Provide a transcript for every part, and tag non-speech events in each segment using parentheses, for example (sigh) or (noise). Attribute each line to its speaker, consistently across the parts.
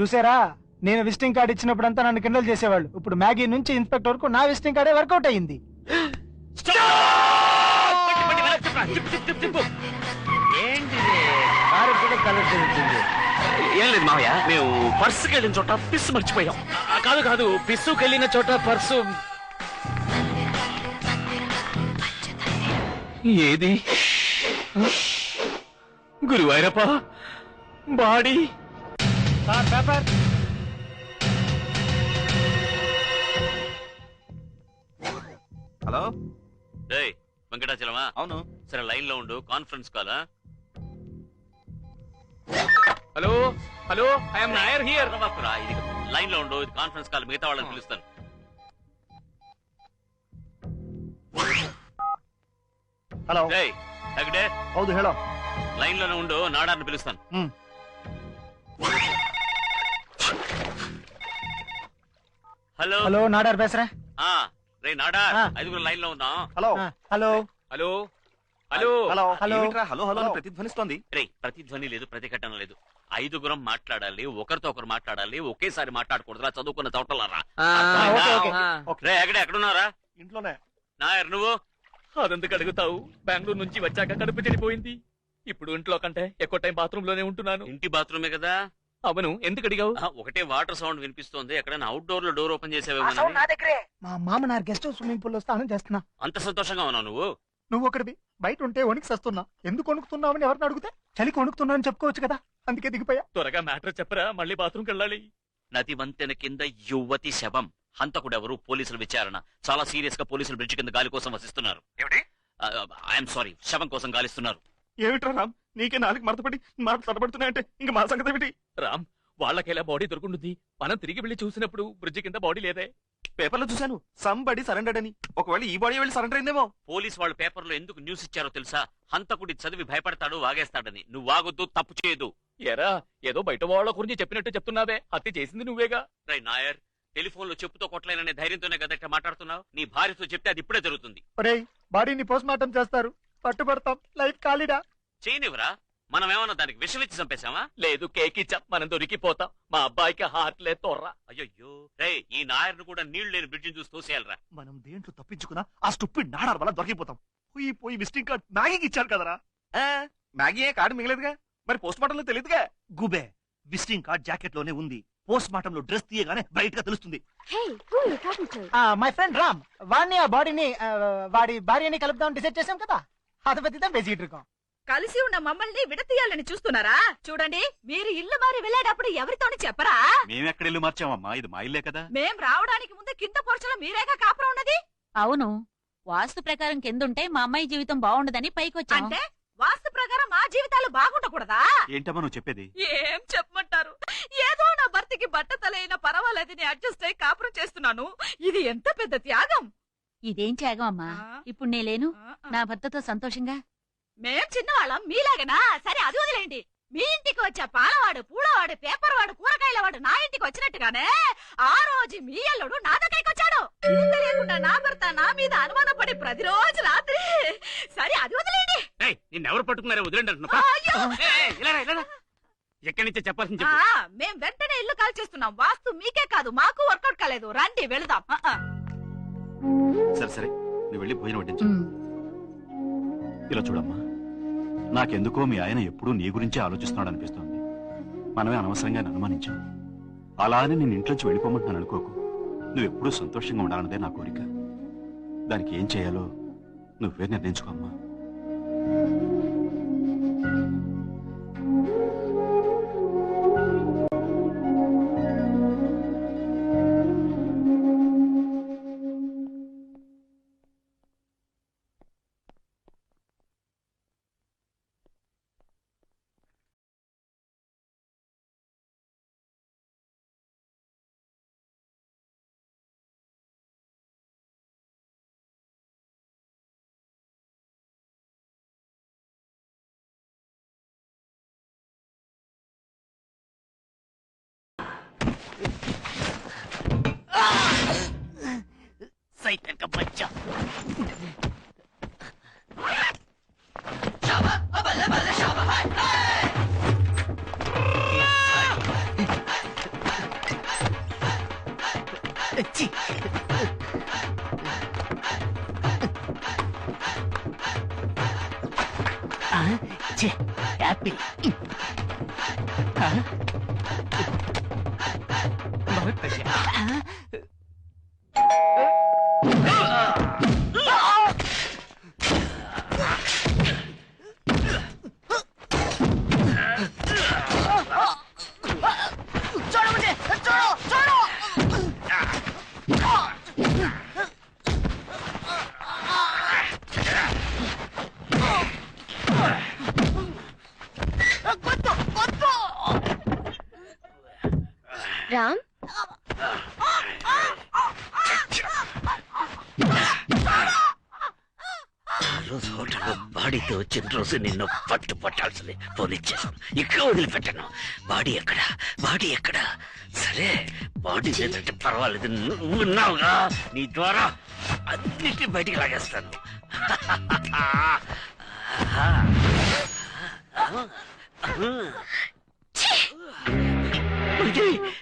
Speaker 1: చూసారా? నేను visiting card ఇచ్చినప్పుడంతా నన్ను కిండల్ చేసేవాళ్ళు. ఇప్పుడు మ్యాగీ నుంచి ఇన్స్పెక్టర్ వరకు నా విజిటింగ్ కార్డే వర్కౌట్ అయ్యింది.
Speaker 2: ఏం లేదు మావయ్య? మేము పర్సుకి వెళ్ళిన చోట పిస్ మర్చిపోయాం.
Speaker 3: కాదు కాదు. పిస్సుకి వెళ్ళిన చోట పర్సు. ఏది? గురువారప్ప? బాడీ?
Speaker 1: Sir paper
Speaker 4: hello?
Speaker 2: రే వెంకటాచలమా?
Speaker 4: అవును.
Speaker 2: సరే లైన్లో ఉండు
Speaker 3: conference call hello? Hello? I'm
Speaker 2: Nair here లైన్లో ఉండు కాన్ఫరెన్స్ కాల్ మిగతా వాళ్ళని పిలుస్తాను.
Speaker 1: హలో. రే హౌదు
Speaker 2: హలో. లైన్లోనే ఉండు నాడార్ని పిలుస్తాను. హలో.
Speaker 1: హలో నాడార్ బేసరా?
Speaker 2: ఆ రే నాడార్
Speaker 1: ఆ.
Speaker 2: ఐదుగురు లైన్లో ఉందాం
Speaker 4: hello
Speaker 1: hello.
Speaker 3: Hello. Hello.
Speaker 4: Hello.
Speaker 1: Hello.
Speaker 4: ఏమిట్రా? హలో హలో అని. ప్రతిధ్వనిస్తోంది.
Speaker 2: రే ప్రతిధ్వని లేదు ప్రతిఘటన లేదు. ఐదుగురం మాట్లాడాలి ఒకరితో ఒకరు మాట్లాడాలి ఒకేసారి మాట్లాడకూడదురా చదువుకున్న చోటలారా.
Speaker 1: Okay, okay. ఓకే.
Speaker 2: రే ఎక్కడ ఎక్కడున్నారా
Speaker 4: ఇంట్లోనే.
Speaker 2: నాయర్ నువ్వు?
Speaker 3: అదెందుకు అడుగుతావు? బెంగళూరు నుంచి వచ్చాక కడుపు చెడిపోయింది. ఇప్పుడు ఇంట్లో కంటే ఎక్కువ టైం బాత్రూమ్లోనే ఉంటున్నాను.
Speaker 2: ఇంటి బాత్రూమే కదా?
Speaker 3: అవును ఎందుకు అడిగావు?
Speaker 2: ఆ, ఒకటే వాటర్ సౌండ్ వినిపిస్తోంది. ఎక్కడైనా అవుట్డోర్లో డోర్ ఓపెన్
Speaker 1: ఆ
Speaker 2: చేసేవేమో
Speaker 1: సౌండ్ నా దగ్గరే. మా మామనార్ గెస్ట్ హౌస్ స్విమ్మింగ్ పూల్లో స్నానం చేస్తున్నా.
Speaker 2: అంత సంతోషంగా ఉన్నావు నువ్వు?
Speaker 1: నువ్వు ఒకటివి బయట ఉంటే వణికి సస్తున్నా. ఎందుకు వణుకుతున్నావని ఎవరిని అడిగితే? చలికి వణుకుతున్నా అని చెప్పుకోవచ్చు కదా. అందుకే దిగిపోయా.
Speaker 3: త్వరగా మ్యాటర్ చెప్పరా మళ్ళీ బాత్రూమ్కి వెళ్ళాలి.
Speaker 2: నది వంతెన కింద యువతి శవం. హంతకుడెవరు పోలీసుల విచారణ. చాలా సీరియస్గా పోలీసులు బ్రిడ్జ్ కింద గాలి కోసం వసిస్తున్నారు. ఐఎమ్ సారీ శవం కోసం గాలిస్తున్నారు.
Speaker 4: ఏమిట్రా రామ్? నీకే నాలుగు మడతపడి మాట తడబడుతున్నాయంటే ఇంకా మా సంగతి ఏమిటి
Speaker 3: రామ్ వాళ్ళకెలా బాడీ దొరుకుంటుంది? మనం తిరిగి వెళ్ళి చూసినప్పుడు బ్రిడ్జ్ కింద బాడీ లేదే.
Speaker 4: పేపర్లో చూశాను. సంబడి సరెండర్డ్ అని. ఒకవేళ ఈ బాడీ వెళ్ళి సరెండర్ అయిందేమో.
Speaker 2: పోలీస్ వాళ్ళు పేపర్లో ఎందుకు న్యూస్ ఇచ్చారో తెలుసా? హంతకుడి చదివి భయపడతాడు వాగేస్తాడని. నువ్వు వాగొద్దు తప్పు చేయదు.
Speaker 3: ఎరా ఏదో బయట వాళ్ళ గురించి చెప్పినట్టు చెప్తున్నావే. హత్య చేసింది నువ్వేగా?
Speaker 2: రై నాయర్ టెలిఫోన్లో చెప్పుతో కొట్టలేననే ధైర్యంతోనే కదా ఇట్లా మాట్లాడుతున్నావు? నీ భార్యతో చెప్తే అది ఇప్పుడే జరుగుతుంది.
Speaker 1: ఒరేయ్ బాడీని పోస్ట్ మార్టం చేస్తారు. పట్టుబడతాం లైఫ్ ఖాళీడా?
Speaker 2: చేయనివరా మనం ఏమన్నా దానికి విషం ఇచ్చి చంపేశామా?
Speaker 3: లేదు కేక్ ఇచ్చా. మనం దొరికిపోతాం. మా అబ్బాయికి హార్ట్ లే తొర్రా.
Speaker 2: అయ్యో రే ఈ నాయర్ను కూడా నీళ్ళు లేని బ్రిడ్జిని చూసి తోసేయాలరా.
Speaker 4: మనం దేంట్లో తప్పించుకున్నా ఆ స్టుప్పి నాడార్ వల్ల దొరికిపోతాం. పోయి పోయి విజిటింగ్ కార్డ్ మ్యాగీకి ఇచ్చారు కదరా. ఆ, మ్యాగీ ఏ కార్డు మిగలేదుగా? మరి పోస్ట్ మార్టం లో తెలియదుగా గుబే విజిటింగ్ కార్డ్ జాకెట్లోనే ఉంది. పోస్ట్ మార్టం లో డ్రెస్ తీయగానే బయట గా తెలుస్తుంది.
Speaker 5: Hey, who are you talking to?
Speaker 1: My friend Ram. వాడిని ఆ బాడీని వాడి భార్యని కలుపుదాం డిసైడ్ చేశాం కదా? அதை பத்தி தான் பேசிட்டு இருக்கோம்
Speaker 5: కలిసి ఉన్న మమ్మల్ని విడతీయాలని చూస్తున్నారా చూడండి మీరు ఇల్లు మారి వెళ్ళేటప్పుడు ఎవరితోని చెప్పరా
Speaker 4: మేమెక్కడ ఇల్లు మార్చామమ్మా ఇది మా ఇల్లే కదా
Speaker 5: మేం రావడానికి ముందు కింద పోర్చలో మీరేగా కాపురం ఉన్నది
Speaker 6: అవును వాస్తు ప్రకారం కిందుంటే మా అమ్మాయి జీవితం బాగుండదని పైకొచ్చాం
Speaker 5: అంటే వాస్తు ప్రకారం మా జీవితాలు బాగుండకూడదా
Speaker 4: ఏంటమ్మా నువ్వు చెప్పేది
Speaker 5: ఏం చెప్పమంటారు ఏదో నా భర్తకి బట్ట తలైన పర్వాలేదని అడ్జస్ట్ అయి కాపురం చేస్తున్నాను ఇది ఎంత పెద్ద త్యాగం
Speaker 6: ఇదేం త్యాగం అమ్మా ఇప్పుడు నే లేను. నా భర్తతో సంతోషంగా?
Speaker 5: మేం చిన్నవాళ్ళం మీలాగనా? సరే అది వదిలేండి మీ ఇంటికి వచ్చే పాలవాడు పూలవాడు పేపర్ వాడు కూరగాయల వాడు నా ఇంటికి వచ్చినట్టుగానే ఆ రోజు మీ అల్లుడు నా దగ్గరికి వచ్చాడు తెలియకుండా నా భర్త నా మీద అనుమానపడి ప్రతిరోజు రాత్రి సరే అది వదిలేండి
Speaker 2: నిన్నెవరు పట్టుకున్నారో వదిలేండి అంటున్నా
Speaker 5: అయ్యో!
Speaker 2: ఎక్కడి నుంచే చెప్పాల్సింది
Speaker 5: మేం వెంటనే ఇల్లు కాల్ చేస్తున్నాం వాస్తు మీకే కాదు మాకు వర్కౌట్ కాలేదు. రండి వెళదాం.
Speaker 4: సరే సరే. నువ్వు వెళ్ళి భోజనం వడ్డించు. ఇలా చూడమ్మా. నాకెందుకో మీ ఆయన ఎప్పుడూ నీ గురించే ఆలోచిస్తున్నాడు అనిపిస్తోంది. మనమే అనవసరంగా అనుమానించాం. అలా అని నేను ఇంట్లోంచి వెళ్ళిపోమంటున్నాను అనుకోకు. నువ్వు ఎప్పుడూ సంతోషంగా ఉండాలన్నదే నా కోరిక. దానికి ఏం చేయాలో నువ్వే నిర్ణయించుకోమ్మా
Speaker 2: 啊？వచ్చిన రోజు నిన్ను పట్టు పట్టాల్సింది. పోనిచ్చేసాను ఇక్కడ వదిలిపెట్టాను. బాడీ ఎక్కడ? బాడీ ఎక్కడ? సరే బాడీ లేదంటే పర్వాలేదు. నువ్వు ఉన్నావుగా? నీ ద్వారా అన్నిటి బయటికి లాగేస్తాను.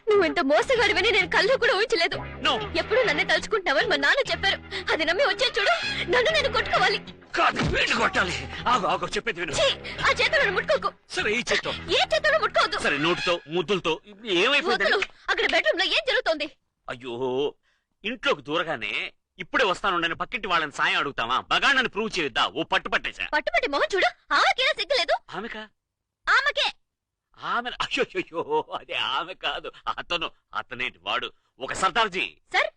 Speaker 7: నువ్వెంత మోసగాడివని నేను కళ్ళు కూడా ఊహించలేదు. ఎప్పుడు నన్నే తలుచుకుంటున్నావని మా నాన్న చెప్పారు. అది నమ్మి వచ్చే చూడు నన్ను నేను కొట్టుకోవాలి.
Speaker 2: కాదు వీడిని కొట్టాలి. ఆగు ఆగు చెప్పేది విను.
Speaker 7: ఛీ, ఆ చేతులను ముట్టుకోకు.
Speaker 2: సరే ఈ చెట్టు
Speaker 7: ఏ చేతులను ముట్టుకోవద్దు.
Speaker 2: సరే నోటితో ముద్దులతో ఏమైపోయింది?
Speaker 7: అక్కడ బెడ్రూమ్లో ఏం జరుగుతోంది?
Speaker 2: అయ్యో ఇంట్లోకి దూరగానే ఇప్పుడే వస్తాను నేను పక్కింటి వాళ్ళని సాయం అడుగుతావా? బగాళ్ళని ప్రూవ్ చేయొద్దా? ఓ పట్టు పట్టేశా.
Speaker 7: పట్టుపట్టి మొహం చూడు. ఆమెకేనా సిగ్గులేదు?
Speaker 2: ఆమెకా?
Speaker 7: ఆమెకే.
Speaker 2: ఆమె అయ్యో అదే ఆమె కాదు. అతను అతనేంటి వాడు? ఒక సర్దార్జీ.
Speaker 7: సర్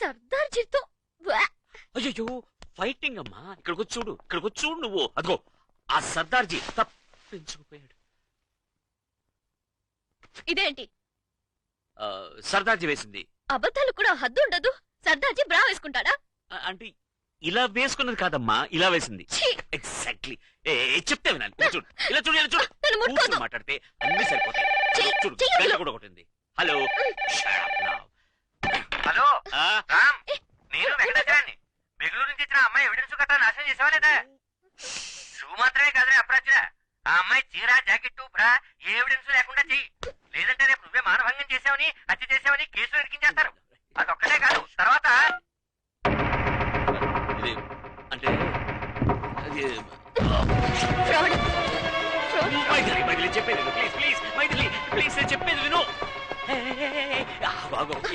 Speaker 7: సర్దార్ జీతో
Speaker 2: అయ్యో ఫైటింగ్ అమ్మా. ఇక్కడికి చూడు ఇక్కడికి చూడు నువ్వు. అదిగో ఆ సర్దార్జీ తప్పించుకుపోయాడు.
Speaker 7: ఇదేంటి?
Speaker 2: ఆ, సర్దార్జీ వేసింది.
Speaker 7: అబద్ధాలు కూడా హద్దు ఉండదు. సర్దార్జీ బ్రా వేసుకుంటాడా?
Speaker 2: అంటే ఇలా వేసుకున్నది కాదమ్మా ఇలా వేసింది.
Speaker 7: ఛీ!
Speaker 2: ఎగ్జాక్ట్లీ ఏ చెప్తే వినాలి. చూడు. ఇలా చూడు ఇలా చూడు. మాట్లాడితే అన్ని సరిపోతాయి. చూడు.
Speaker 7: వదిలు.
Speaker 2: కూడా కొట్టింది. హలో
Speaker 8: హలో నేను బెంగళూరు నుంచి వచ్చిన అమ్మాయి ఎవిడెన్స్ గట్రా నాశనం చేసావా లేదా? షూ మాత్రమే కాదురే అప్రాచ్య ఆ అమ్మాయి చీర జాకెట్ బ్రా ఏ ఎవిడెన్స్ లేకుండా చెయ్యి. లేదంటే రేపు నువ్వే మానభంగం చేసావని హత్య చేసావని కేసులు ఎరికించేస్తారు అదొక్కటే కాదు తర్వాత
Speaker 2: ఇది అంటే చెప్పేది విను.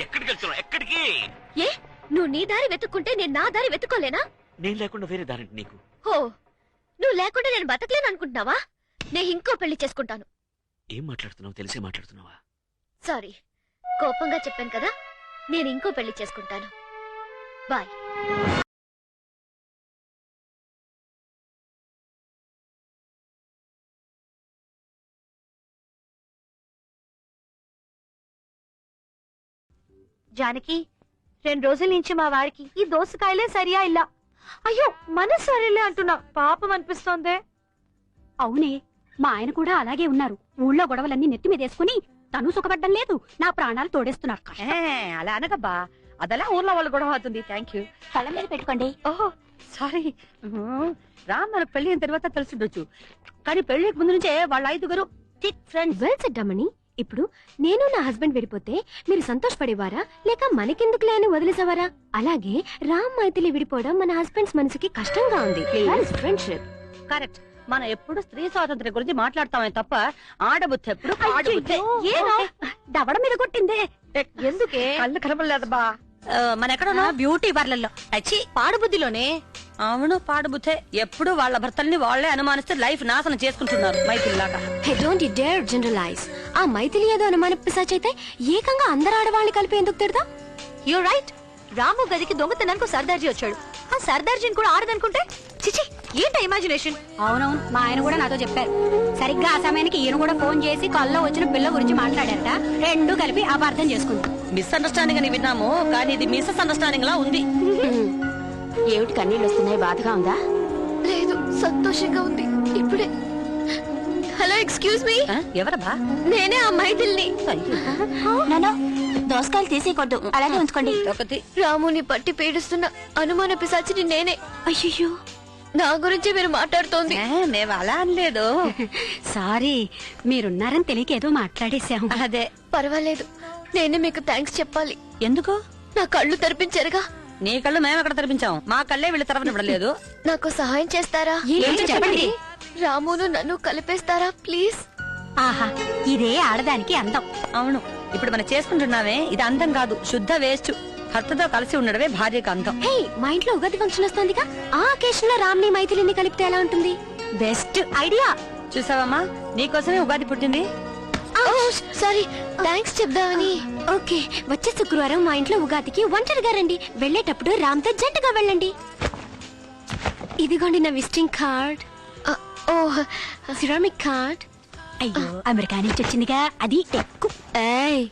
Speaker 2: ఎక్కడికి వెళ్తున్నావు ఎక్కడికి?
Speaker 7: ఏ? నువ్వు నీ దారి వెతుక్కుంటే నేను నా దారి వెతుక్కోలేనా?
Speaker 2: నేను లేకుండా వేరే దారింటి నీకు?
Speaker 7: ఓ నువ్వు లేకుండా నేను బతకలేను అనుకుంటున్నావా? నేను ఇంకో పెళ్ళి చేసుకుంటాను.
Speaker 2: ఏం మాట్లాడుతున్నావు? తెలిసే మాట్లాడుతున్నావా?
Speaker 7: సారీ కోపంగా చెప్పాను కదా నేను ఇంకో పెళ్ళి చేసుకుంటాను. బాయ్.
Speaker 9: జానకి రెండు రోజుల నుంచి మా వారికి ఈ దోసకాయలే సరియా ఇలా అయ్యో మన సరేలే అంటున్నా. పాపం అనిపిస్తోంది.
Speaker 10: అవునే మా ఆయన కూడా అలాగే ఉన్నారు. ఊళ్ళో గొడవలన్నీ నెత్తి మీద వేసుకుని తను సుఖపడ్డం లేదు నా ప్రాణాలు తోడేస్తున్నారు.
Speaker 9: అలా అనగబ్బా అదలా ఊర్లో వాళ్ళు గొడవ అవుతుంది. థ్యాంక్ యూ
Speaker 10: కళ్ళ మీద పెట్టుకోండి.
Speaker 9: ఓహో సారీ రామ్ మనకు పెళ్ళి అయిన తర్వాత తెలిసిండొచ్చు. కానీ పెళ్ళికి ముందు నుంచే వాళ్ళ ఐదుగురు థిక్ ఫ్రెండ్స్.
Speaker 7: వెల్ ఇప్పుడు నేను నా హస్బెండ్ విడిపోతే మీరు సంతోషపడేవారా? లేక మనకెందుకులే అని వదిలేసేవారా? అలాగే రామ్ మైథిలి విడిపోవడం మన హస్బెండ్స్ మనసుకి కష్టంగా ఉంది. ఫ్రెండ్షిప్
Speaker 9: కరెక్ట్ మనం ఎప్పుడు స్త్రీ స్వాతంత్ర్యం గురించి మాట్లాడతామే తప్ప ఆడబుద్ధి ఎప్పుడు
Speaker 10: దవడ మీద కొట్టిందే.
Speaker 9: ఎందుకే? కళ్ళు కనపడలేదబ్బా మన ఎక్కడ
Speaker 10: బ్యూటీ పార్లర్లో
Speaker 9: అచ్చి పాడుబుద్ధిలోనే. అవును పాడుబుద్ధే. ఎప్పుడు వాళ్ళ భర్తల్ని వాళ్ళే అనుమానిస్తే లైఫ్ నాశనం చేసుకుంటున్నారు
Speaker 7: hey don't you dare generalise ఆ మైథిలి ఏదో అనుమాన పిశాచైతే ఏకంగా అందరు ఆడవాళ్ళని కలిపి ఎందుకు తిడతా
Speaker 9: యు రైట్ రాము గదికి దొంగతనానికి సర్దార్జీ వచ్చాడు. ఆ సర్దార్జీని కూడా ఆడదనుకుంటే? చిచి ఏంట ఇమాజినేషన్
Speaker 10: అవునవును మా ఆయన కూడా నాతో చెప్పారు. సరిగ్గా ఆ సమయానికి ఈయన కూడా ఫోన్ చేసి కల్లో వచ్చిన పిల్ల గురించి మాట్లాడారట. రెండు కలిపి అపార్థం చేసుకుంది
Speaker 9: మిస్అండర్స్టాండింగ్ అని విన్నాము కానీ ఇది మిస్ అండర్స్టాండింగ్ లా ఉంది. (laughs)
Speaker 10: ఏమిటి కన్నీళ్ళు వస్తున్నాయి? బాధగా ఉందా?
Speaker 7: లేదు సంతోషంగా ఉంది. ఇప్పుడే. హలో ఎక్స్క్యూజ్ మీ
Speaker 9: ఎవరబ్బా?
Speaker 7: నేనే ఆ మైథిల్ని.
Speaker 10: నన్ను దోసకాయలు తీసేయకూడదు. అలాగే ఉంచుకోండి.
Speaker 9: ఒకటి.
Speaker 7: రాముని పట్టి పీడిస్తున్న అనుమాన పిశాచిని నేనే.
Speaker 10: అయ్యో
Speaker 7: నా గురించి మీరు మాట్లాడుతోంది.
Speaker 9: ఏ, మేము అలా అనలేదు.
Speaker 10: సారీ మీరున్నారని తెలియక ఏదో మాట్లాడేశాం
Speaker 9: అదే
Speaker 7: పర్వాలేదు.
Speaker 11: నేనే మీకు థ్యాంక్స్ చెప్పాలి.
Speaker 9: ఎందుకు?
Speaker 11: నా కళ్ళు తెరిపించారుగా.
Speaker 9: నీ కళ్ళు మేము ఎక్కడ తెరిపించాం మా కళ్ళే వీళ్ళు తరఫనివ్వలేదు
Speaker 11: నాకు సహాయం చేస్తారా?
Speaker 9: చెప్పండి.
Speaker 11: రామును నన్ను కలిపేస్తారా ప్లీజ్?
Speaker 9: ఆహా ఇదే ఆడదానికి అందం. అవును ఇప్పుడు మనం చేసుకుంటున్నావే ఇది అందం కాదు శుద్ధ వేస్ట్. భర్తతో కలిసి ఉండడమే భార్యకు అందం
Speaker 11: హే మా ఇంట్లో ఉగాది ఫంక్షన్ వస్తోందిగా. ఆ అకేషన్లో రామ్ని మైథిలిని కలిపితే ఎలా ఉంటుంది?
Speaker 9: Best idea. చూసావమ్మా నీకోసమే ఉగాది పుట్టింది.
Speaker 11: సారీ. థ్యాంక్స్ చెప్దామని. ఓకే వచ్చే శుక్రవారం మా ఇంట్లో ఉగాదికి ఒంటరిగా రండి. వెళ్ళేటప్పుడు రామ్తో జంటగా వెళ్ళండి. ఇదిగోండి నా విజిటింగ్ కార్డ్. ఓ సిరామిక్ కార్డ్.
Speaker 9: అయ్యో అమెరికా నుంచి వచ్చిందిగా. అది టెక్కు.
Speaker 11: ఏయ్.